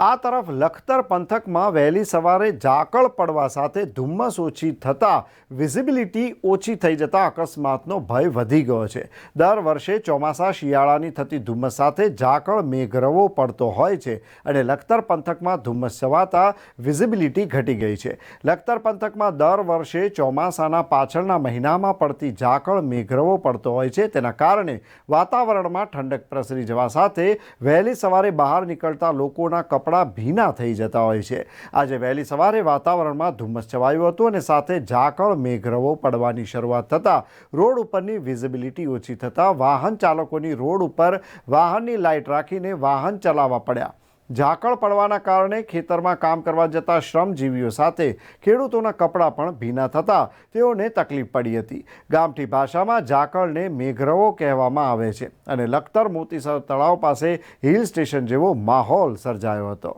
આ તરફ લખતર પંથકમાં વહેલી સવારે ઝાકળ પડવા સાથે ધુમ્મસ ઓછી થતાં વિઝિબિલિટી ઓછી થઈ જતાં અકસ્માતનો ભય વધી ગયો છે. દર વર્ષે ચોમાસા શિયાળાની થતી ધુમ્મસ સાથે ઝાકળ મેઘરવો પડતો હોય છે અને લખતર પંથકમાં ધુમ્મસ છવાતા વિઝિબિલિટી ઘટી ગઈ છે. લખતર પંથકમાં દર વર્ષે ચોમાસાના પાછળના મહિનામાં પડતી ઝાકળ મેઘરવો પડતો હોય છે. તેના કારણે વાતાવરણમાં ઠંડક પ્રસરી જવા સાથે વહેલી સવારે બહાર નીકળતા લોકોના કપડાં ભીના થઈ જતા હોય છે. આજે વહેલી સવારે વાતાવરણમાં ધુમ્મસ છવાયું હતું અને સાથે ઝાકળ મેઘરવો પડવાની શરૂઆત થતાં રોડ ઉપરની વિઝિબિલિટી ઓછી થતાં વાહન ચાલકોની રોડ ઉપર વાહનની લાઇટ રાખીને વાહન ચલાવવા પડ્યા. ઝાકળ પડવાના કારણે ખેતરમાં કામ કરવા જતા શ્રમજીવીઓ સાથે ખેડૂતોના કપડાં પણ ભીના થતાં તેઓને તકલીફ પડી હતી. ગામઠી ભાષામાં ઝાકળને મેઘરવો કહેવામાં આવે છે અને લખતર મોતીસર તળાવ પાસે હિલ સ્ટેશન જેવો માહોલ સર્જાયો હતો.